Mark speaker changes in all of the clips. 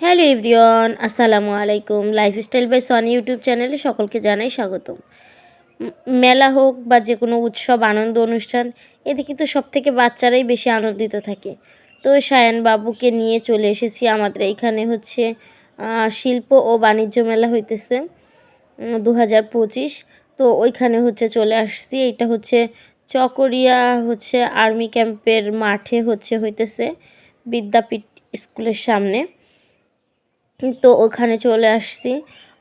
Speaker 1: Hello everyone, আসসালামু আলাইকুম। Lifestyle by Sony YouTube চ্যানেলে সকলকে জানাই স্বাগতম। মেলা হোক বা যে কোনো উৎসব, আনন্দ অনুষ্ঠান এতে কিন্তু সব থেকে বাচ্চারাই বেশি আনন্দিত থাকে। তো সায়ন বাবুকে নিয়ে চলে এসেছি আমাদের। এইখানে হচ্ছে শিল্প ও বাণিজ্য মেলা হইতেছে দু হাজার পঁচিশ। তো ওইখানে হচ্ছে চলে আসছি। এটা হচ্ছে চকরিয়া হচ্ছে আর্মি ক্যাম্পের মাঠে হচ্ছে হইতেছে বিদ্যাপীঠ স্কুলের সামনে। তো ওখানে চলে আসছি।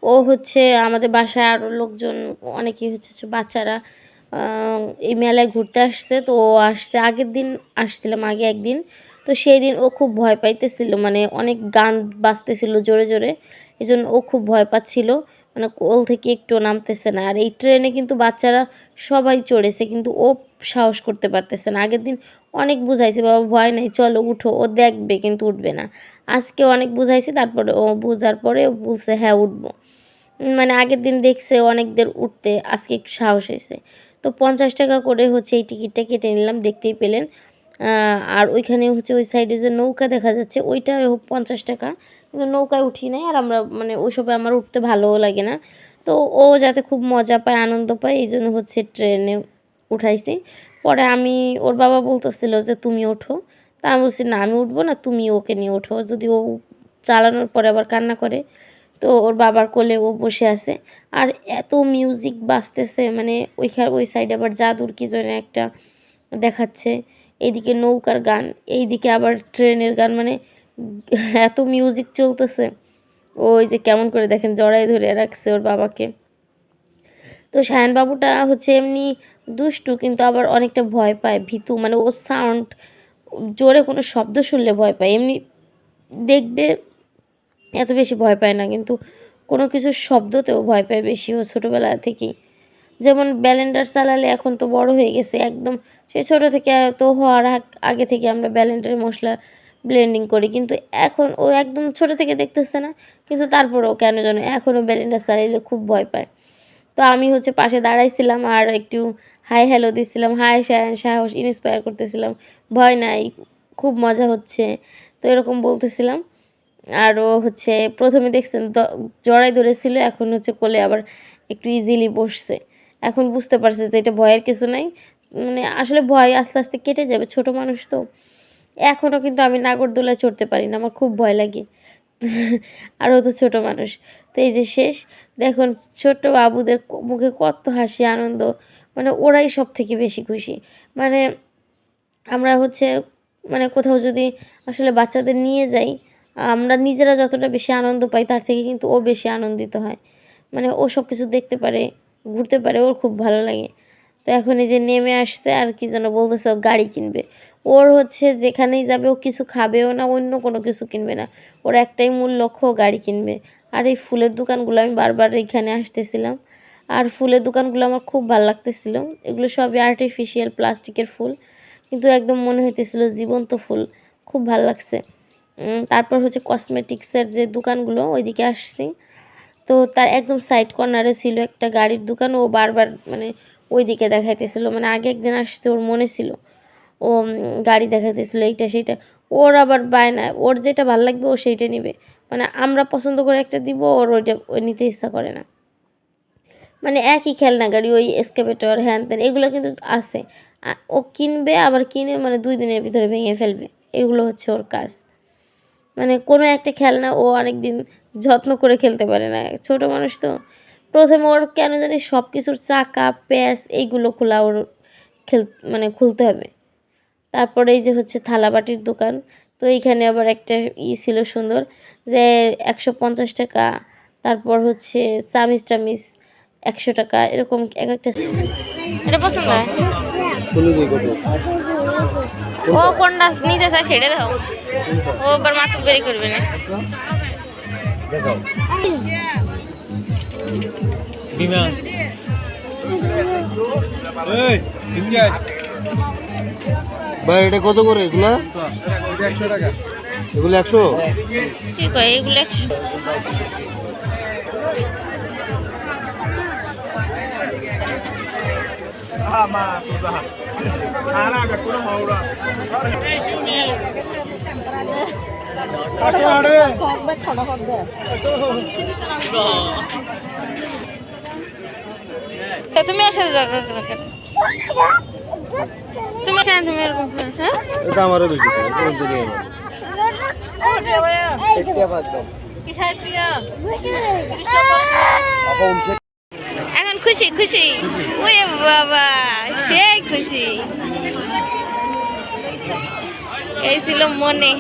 Speaker 1: ও হচ্ছে আমাদের বাসায় আরও লোকজন অনেকেই হচ্ছে বাচ্চারা এই মেলায় ঘুরতে আসছে। তো ও আসছে, আগের দিন আসছিলাম, আগে একদিন। তো সেই দিন ও খুব ভয় পাইতেছিল মানে অনেক গান বাজতেছিল জোরে জোরে। এই জন্য ও খুব ভয় পাচ্ছিল। মানে কোল থেকে একটু নামতেছে না। আর এই ট্রেনে কিন্তু বাচ্চারা সবাই চড়েছে, কিন্তু ও সাহস করতে পারতেছে না। আগের দিন অনেক বুঝাইছে, বাবা, ভয় নাই, চলো উঠো। ও দেখবে কিন্তু উঠবে না। আজকে অনেক বুঝাইছি, তারপরে ও বুঝার পরে ও বলছে হ্যাঁ উঠবো। মানে আগের দিন দেখছে অনেকদের উঠতে আজকে একটু সাহস হয়েছে। তো পঞ্চাশ টাকা করে হচ্ছে এই টিকিটটা কেটে নিলাম, দেখতেই পেলেন। আর ওইখানে হচ্ছে ওই সাইডে যে নৌকা দেখা যাচ্ছে, ওইটা পঞ্চাশ টাকা। কিন্তু নৌকায় উঠি নাই আর আমরা মানে ওইসবে আমার উঠতে ভালোও লাগে না। তো ও যাতে খুব মজা পায়, আনন্দ পায় এই জন্য হচ্ছে ট্রেনে উঠাইছি। পরে আমি, ওর বাবা বলতেছিল যে তুমি ওঠো। তা আমি বলছি, না, আমি উঠবো না, তুমি ওকে নিয়ে ওঠো। যদি ও চালানোর পরে আবার কান্না করে, তো ওর বাবার কোলে ও বসে আছে। আর এত মিউজিক বাজতেছে মানে ওইখানে, ওই সাইডে আবার জাদুর কি যেন একটা দেখাচ্ছে। এইদিকে নৌকার গান, এইদিকে আবার ট্রেনের গান মানে এত মিউজিক চলতেছে। ওই যে কেমন করে দেখেন জড়াই ধরে রাখছে ওর বাবাকে। তো সায়ন বাবুটা হচ্ছে এমনি দুষ্টু, কিন্তু আবার অনেকটা ভয় পায়, ভীতু মানে ও সাউন্ড জোরে কোনো শব্দ শুনলে ভয় পায়। এমনি দেখবে এত বেশি ভয় পায় না, কিন্তু কোনো কিছুর শব্দতেও ভয় পায় বেশি ও ছোটোবেলা থেকেই। যেমন ব্যালেন্ডার চালালে এখন তো বড় হয়ে গেছে একদম, সে ছোটো থেকে তো হওয়ার আগে থেকে আমরা ব্যালেন্ডারের মশলা ব্লেন্ডিং করি, কিন্তু এখন ও একদম ছোটো থেকে দেখতেছে না, কিন্তু তারপরেও কেন যেন এখনও ব্যালেন্ডার চালাইলে খুব ভয় পায়। তো আমি হচ্ছে পাশে দাঁড়াইছিলাম আর একটু হাই হ্যালো দিচ্ছিলাম হাই সায়ন, সাহস ইন্সপায়ার করতেছিলাম। ভয় নাই, খুব মজা হচ্ছে। তো এরকম বলতেছিলাম। আরও হচ্ছে, প্রথমে দেখছেন জড়াই ধরেছিল, এখন হচ্ছে কোলে আবার একটু ইজিলি বসছে। এখন বুঝতে পারছে যে এটা ভয়ের কিছু নাই। মানে আসলে ভয় আস্তে আস্তে কেটে যাবে, ছোট মানুষ তো। এখনও কিন্তু আমি নাগরদোলায় চড়তে পারি না, আমার খুব ভয় লাগে। আর ও তো ছোটো মানুষ। তো এই যে শেষ, দেখুন ছোট্ট বাবুদের মুখে কত হাসি, আনন্দ। মানে ওরাই সব থেকে বেশি খুশি। মানে আমরা হচ্ছে মানে কোথাও যদি আসলে বাচ্চাদের নিয়ে যাই, আমরা নিজেরা যতটা বেশি আনন্দ পাই তার থেকে কিন্তু ও বেশি আনন্দিত হয়। মানে ও সব কিছু দেখতে পারে, ঘুরতে পারে, ওর খুব ভালো লাগে। তো এখন এই যে নেমে আসছে আর কি যেন বলতেছে গাড়ি কিনবে। ওর হচ্ছে যেখানেই যাবে, ও কিছু খাবেও না, অন্য কোনো কিছু কিনবে না। ওর একটাই মূল লক্ষ্য গাড়ি কিনবে। আর এই ফুলের দোকানগুলো আমি বারবার এখানে আসতেছিলাম। আর ফুলের দোকানগুলো আমার খুব ভালো লাগতেছিল। এগুলো সবই আর্টিফিশিয়াল প্লাস্টিকের ফুল। কিন্তু একদম মনে হইতেছিল জীবন্ত ফুল। খুব ভালো লাগছে। তারপর হচ্ছে কসমেটিক্সের যে দোকানগুলো, ওইদিকে আসছি। তো তার একদম সাইড কর্নারে ছিল একটা গাড়ির দোকান। ও বারবার মানে ওইদিকে দেখাইতেছিল। মানে আগে একদিন আসছে, ওর মনে ছিল। ও গাড়ি দেখাইতেছিল এইটা সেইটা। ওর আবার বায়না, ওর যেটা ভালো লাগবে ও সেইটা নিবে। মানে আমরা পছন্দ করে একটা দিব, ওর ওইটা, ওই নিতে ইচ্ছা করে না। মানে একই খেলনা, গাড়ি, ওই এসকেভেটর হ্যান ত্যান এগুলো কিন্তু আছে। ও কিনবে, আবার কিনে মানে দুই দিনের ভিতরে ভেঙে ফেলবে। এগুলো হচ্ছে ওর কাজ। মানে কোনো একটা খেলনা ও অনেক দিন যত্ন করে খেলতে পারে না। ছোট মানুষ তো প্রথমে ওর কেন জানি সব কিছুর চাকা, প্যাচ এইগুলো খোলা ওর খেল মানে খুলতে হবে। তারপরে এই যে হচ্ছে থালাবাটির দোকান। তো এইখানে আবার একটা ই ছিল সুন্দর যে একশো পঞ্চাশ টাকা, তারপর হচ্ছে চামিচ টামিচ একশো টাকা এরকম এক একটা এটা পছন্দ হয়? ও কোনটা নিতে চায় সেটা দাও ও আবার মাথা বেরি করবে না।
Speaker 2: ভাই এটা কত করে এগুলা? এগুলো একশো?
Speaker 1: কি কয় এগুলো একশো? তুমি তুমি একসাথে তুমি এরকম হ্যাঁ?
Speaker 2: এটা আমারও বেশি কোন বাদ দাও। আপা উনছে
Speaker 1: এখন খুশি খুশি। ওয়ে বাবা সে খুশি। এই ছিল মনে।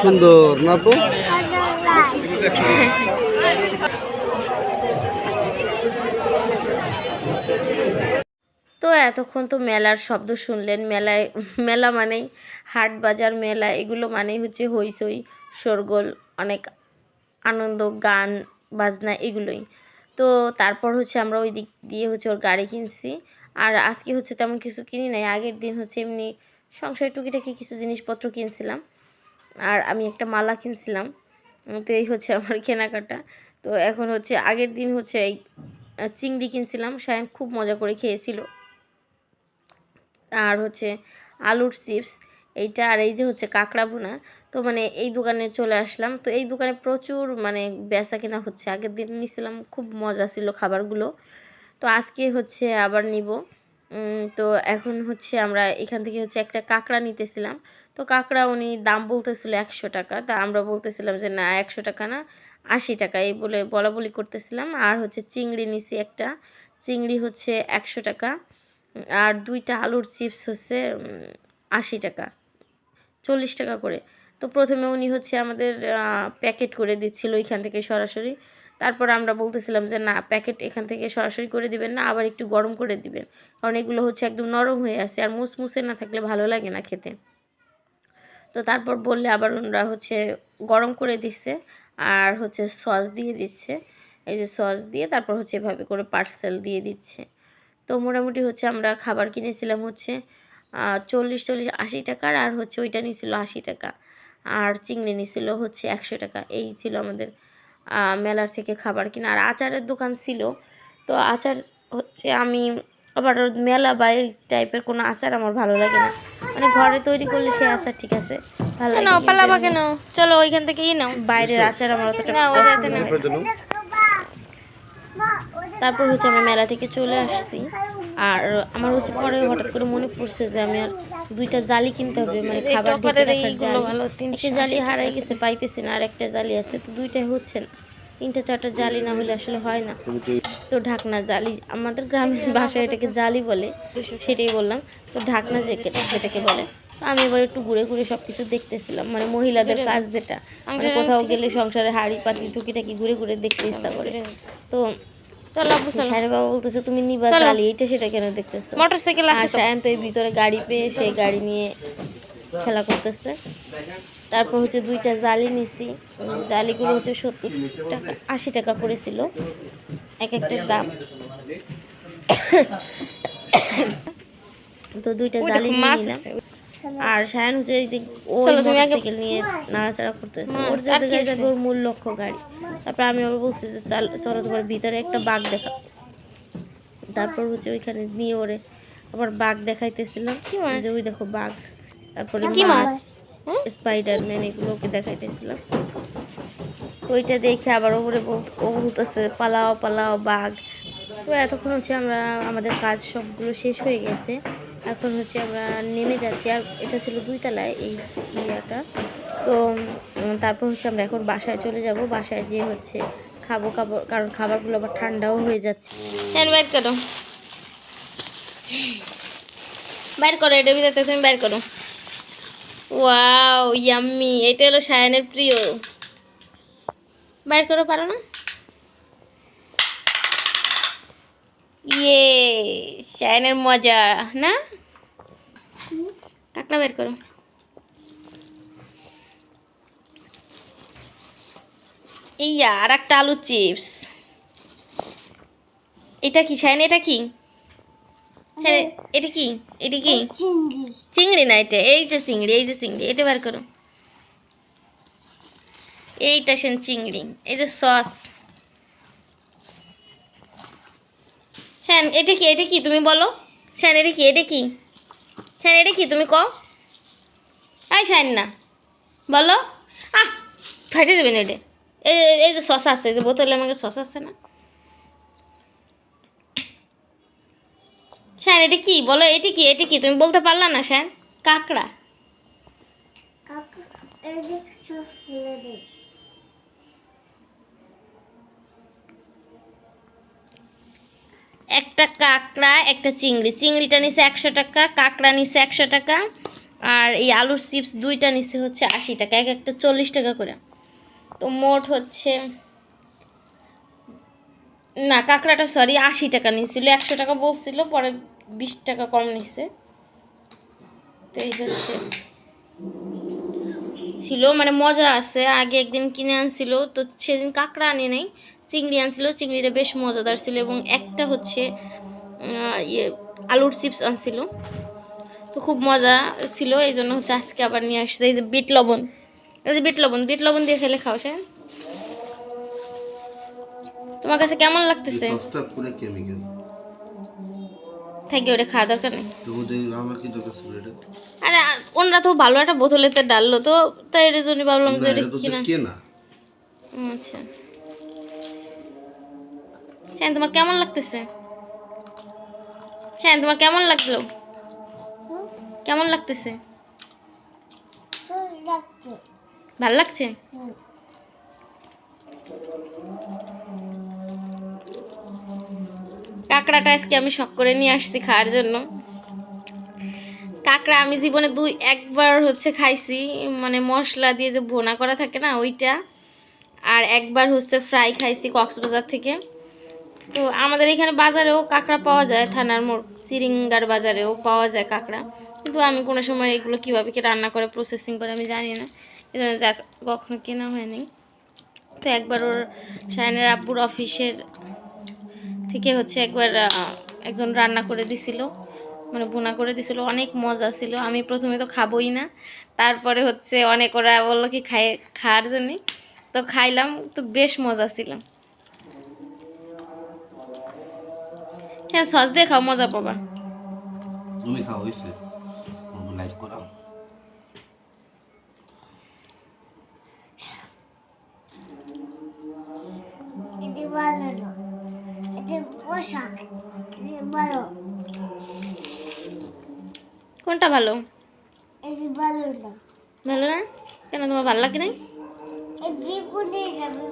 Speaker 2: সুন্দর না আপু?
Speaker 1: তো এতক্ষণ তো মেলার শব্দ শুনলেন মেলায় মেলা মানেই হাট বাজার মেলা এগুলো মানেই হচ্ছে হইচই। শোরগোল, অনেক আনন্দ, গান, বাজনা এগুলোই। তো তারপর হচ্ছে আমরা ওই দিক দিয়ে হচ্ছে ওর গাড়ি কিনছি। আর আজকে হচ্ছে তেমন কিছু কিনি নাই। আগের দিন হচ্ছে এমনি সংসারের টুকিটাকি কিছু জিনিসপত্র কিনছিলাম। আর আমি একটা মালা কিনছিলাম। তো এই হচ্ছে আমার কেনাকাটা। তো এখন হচ্ছে আগের দিন হচ্ছে এই চিংড়ি কিনছিলাম। সায়ন খুব মজা করে খেয়েছিল। আর হচ্ছে আলুর চিপস, এইটা আর এই যে হচ্ছে কাঁকড়া ভুনা তো মানে এই দোকানে চলে আসলাম। তো এই দোকানে প্রচুর মানে বেচা কেনা হচ্ছে। আগের দিন নিয়েছিলাম খুব মজা ছিল খাবারগুলো। তো আজকে হচ্ছে আবার নিব। তো এখন হচ্ছে আমরা এখান থেকে হচ্ছে একটা কাঁকড়া নিতেছিলাম। তো কাঁকড়া উনি দাম বলতেছিল একশো টাকা। তা আমরা বলতেছিলাম যে, না, একশো টাকা না, আশি টাকা। এই বলে বলা বলি করতেছিলাম। আর হচ্ছে চিংড়ি নিছি একটা। চিংড়ি হচ্ছে একশো টাকা। আর দুইটা আলুর চিপস হচ্ছে আশি টাকা। চল্লিশ টাকা করে। তো প্রথমে উনি হচ্ছে আমাদের প্যাকেট করে দিচ্ছিল এখান থেকে সরাসরি। তারপর আমরা বলতেছিলাম যে, না প্যাকেট এখান থেকে সরাসরি করে দিবেন না, আবার একটু গরম করে দিবেন। কারণ এগুলো হচ্ছে একদম নরম হয়ে আছে আর মুসমুসে না থাকলে ভালো লাগে না খেতে। তো তারপর বললে আবার ওনারা হচ্ছে গরম করে দিচ্ছে আর হচ্ছে সস দিয়ে দিচ্ছে। এই যে সস দিয়ে তারপর হচ্ছে এভাবে করে পার্সেল দিয়ে দিচ্ছে। তো মোটামুটি হচ্ছে আমরা খাবার কিনেছিলাম হচ্ছে চল্লিশ চল্লিশ আশি টাকার আর হচ্ছে ওইটা নিয়েছিল আশি টাকা। আর চিংড়ি নিয়েছিল হচ্ছে একশো টাকা। এই ছিল আমাদের মেলার থেকে খাবার কিনা। আর আচারের দোকান ছিল। তো আচার হচ্ছে আমি আবার মেলা বা এই টাইপের কোনো আচার আমার ভালো লাগে না। মানে ঘরে তৈরি করলে সেই আচার ঠিক আছে ভালো
Speaker 3: পালাবা কেন? চলো ওইখান থেকেই নাও।
Speaker 1: বাইরের আচার আমার অতটা
Speaker 3: না, না।
Speaker 1: তারপর হচ্ছে আমি মেলা থেকে চলে আসছি। আর আমার হচ্ছে পরে হঠাৎ করে মনে পড়ছে যে আমি আর দুইটা জালি কিনতে হবে মানে খাবার ঢেকে রাখার জালি। একটা জালি হারাই গেছে পাইতেছি না আর একটা জালি আছে তো দুইটাই হচ্ছে না। তিনটা চারটা জালি না হলে আসলে হয় না।
Speaker 2: তো
Speaker 1: ঢাকনা জালি আমাদের গ্রামের ভাষায় এটাকে জালি বলে সেটাই বললাম। তো ঢাকনা যে যেটাকে বলে। তো আমি এবার একটু ঘুরে ঘুরে সব কিছু দেখতেছিলাম মানে মহিলাদের কাজ যেটা মানে কোথাও গেলে সংসারে হাড়ি পাতিল টুকিটাকি ঘুরে ঘুরে দেখতে ইচ্ছা করে। তো
Speaker 3: চলো আপু চলো।
Speaker 1: সাহেব বাবা বলতেছে তুমি নিবা
Speaker 3: চলো।
Speaker 1: এটা সেটা কেন দেখতেছো?
Speaker 3: মোটর সাইকেল
Speaker 1: আর
Speaker 3: আছে তো।
Speaker 1: সায়ন তো এর ভিতরে গাড়ি পেয়ে সেই গাড়ি নিয়ে খেলা করতেছে। তারপর হচ্ছে দুইটা জালি নিছি। জালিগুলো হচ্ছে সত্তর টাকা আশি টাকা করেছিল এক একটার দাম। তো দুইটা জালি নিলাম। আর সায়ন হচ্ছে ও মোটরসাইকেল নিয়ে নাড়াচাড়া করতেছে। ওর জায়গায় ওর মূল লক্ষ্য গাড়ি। তারপর আমি আবার বলছি যে চলো তোমার ভিতরে একটা বাঘ দেখা। তারপর হচ্ছে ওইখানে নিয়ে ওরে আবার বাঘ দেখাইতেছিলাম। যে ওই দেখো বাঘ। তারপরে?
Speaker 3: মাছ
Speaker 1: স্পাইডারম্যান এগুলোকে দেখাইতেছিলাম। ওইটা দেখে আবার ওপরে ও বলতেছে পালাও পালাও বাঘ। তো এতক্ষণ হচ্ছে আমরা আমাদের কাজ সবগুলো শেষ হয়ে গেছে। এখন হচ্ছে আমরা নেমে যাচ্ছি। আর এটা ছিল দুই তলায় এই ইয়াটা। তো তারপর হচ্ছে আমরা এখন বাসায় চলে যাব। বাসায় যেয়ে হচ্ছে খাব খাব, কারণ খাবারগুলো আবার ঠান্ডাও হয়ে যাচ্ছে।
Speaker 3: হ্যাঁ বাইর করো। বাইর করো, এটা ভিতরে তুমি বাইর করো। ওয়াও, ইয়াম্মি, এটা হলো সায়ানের প্রিয়। বাইর করো, পারো না? ইয়ে সায়ানের মজা না? কাকড়া বের করো। ইয়া আর একটা আলু চিপস। এটা কি শাইন এটা কি? এটা কি? এটা কি? চিংড়ি না এটা এই যে চিংড়ি এই যে চিংড়ি এটা বার করো। এইটা সেন চিংড়ি এই যে সস। শ্যান, এটা কি এটা কি তুমি বলো? শ্যান, এটা কি এটা কি? শ্যান, এটা কি তুমি কও? আই শ্যান না, বলো। আহ ফাটে দেবেন এটা। এই, এই- যে শশা এই যে বোতলে আমাকে শশা আছে না? শ্যান, এটা কি, বলো, এটি কি এটি কি, তুমি বলতে পারলা না শাইন কাকড়া। একটা কাঁকড়া, একটা চিংড়ি। চিংড়িটা নিছে একশো টাকা, কাঁকড়া নিছে একশো টাকা, আর এই আলুর চিপস দুইটা নিছে হচ্ছে আশি টাকা, এক একটা চল্লিশ টাকা করে। তো মোট হচ্ছে, না, কাঁকড়াটা সরি আশি টাকা নিছিল, একশো টাকা বলছিল, পরে বিশ টাকা কম নিছে। তো এই হচ্ছে। ছিল মানে মজা আছে, আগে একদিন কিনে আনছিল, তো সেদিন কাঁকড়া আনি নাই। চিংড়ি আনছিল চিংড়িটা বেশ মজাদার ছিল এবং একটা হচ্ছে ইয়ে আলুর চিপস আনছিল। তো খুব মজা ছিল এই জন্য হচ্ছে আজকে আবার নিয়ে আসছে। এই যে বিট লবণ এই যে বিট লবণ বিট লবণ দিয়ে খেলে খাও সে তোমার কাছে কেমন লাগতেছে? থাকি ওটা খাওয়া দরকার নেই। আরে ওনারা তো ভালো একটা বোতলেতে ডাললো তো তাই এর জন্য ভাবলাম যে এটা কিনা। আচ্ছা। শায়ন তোমার কেমন লাগতেছে? শায়ন তোমার কেমন লাগল? কেমন লাগতেছে? ভালো লাগছে? কাঁকড়াটা আজকে আমি শখ করে নিয়ে আসছি খাওয়ার জন্য। কাঁকড়া আমি জীবনে দুই একবার হচ্ছে খাইছি মানে মশলা দিয়ে যে ভোনা করা থাকে না ওইটা। আর একবার হচ্ছে ফ্রাই খাইছি কক্সবাজার থেকে। তো আমাদের এখানে বাজারেও কাঁকড়া পাওয়া যায়, থানার মোড়, চিরিঙ্গার বাজারেও পাওয়া যায় কাঁকড়া। কিন্তু আমি কোনো সময় এগুলো কীভাবে কি রান্না করে প্রসেসিং করে আমি জানি না। এই জন্য যা কখনো কেনা হয়নি। তো একবার ওর শায়নের আব্বুর অফিসের থেকে হচ্ছে একবার একজন রান্না করে দিছিল মানে বোনা করে দিছিল। অনেক মজা ছিল। আমি প্রথমে তো খাবোই না। তারপরে হচ্ছে অনেক ওরা বলল কি খাই খাওয়ার জন্যে? তো খাইলাম। তো বেশ মজা ছিল। হ্যাঁ সস দিয়ে খাও মজা পাবা।
Speaker 2: তুমি খাও হইছে। লাইট করাও।
Speaker 4: এটি ভালো না। এটি পোশাক। এটি ভালো।
Speaker 3: কোনটা ভালো?
Speaker 4: এটি ভালো না।
Speaker 3: ভালো না? কেন তোমার ভালো লাগে নাই?
Speaker 4: এটি কোনে যাবে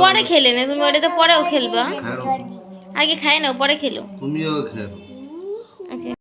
Speaker 3: পরে খেলে না তুমি ওটা তো পরেও খেলবা। আগে খাই নাও পরে খেলো।
Speaker 2: তুমিও খেলো